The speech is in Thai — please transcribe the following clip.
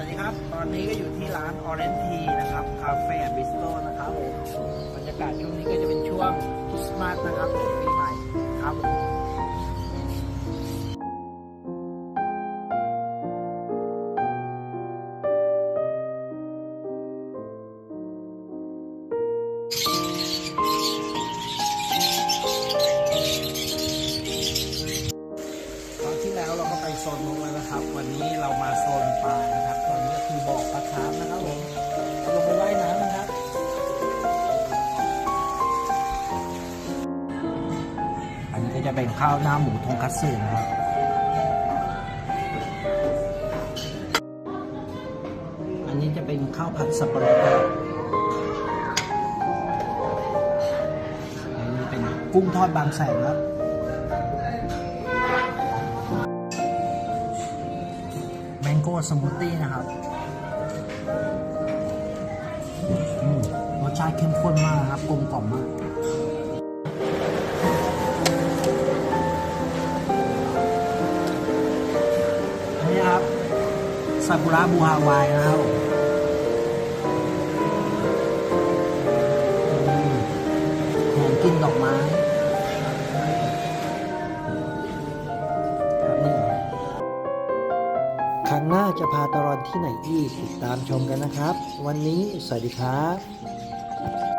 วัสดีครับ ตอนนี้ก็อยู่ที่ร้าน Orange Tea นะครับ คาเฟ่บิสโตนะครับผมบรรยากาศช่วงนี้ก็จะเป็นช่วงคริสต์มาสนะครับผมปีใหม่ครับผมตอนที่แล้วเราก็ไปโซนนู้นแล้วนะครับ วันนี้เรามาโซนปลานะครับ จะเป็นข้าวหน้าหมูทงคัตสึนะครับอันนี้จะเป็นข้าวผัดสับปะรดครับอันนี้เป็นกุ้งทอดบางแสนครับแมงโก้สมูทตี้นะครับรสชาติเข้มข้นมากครับกลมกล่อมมาก ซากุระบูฮาวายนะครับหอมกินดอกไม้ครับนี่ครั้งหน้าจะพาตลอดที่ไหนอีกติดตามชมกันนะครับ วันนี้สวัสดีครับ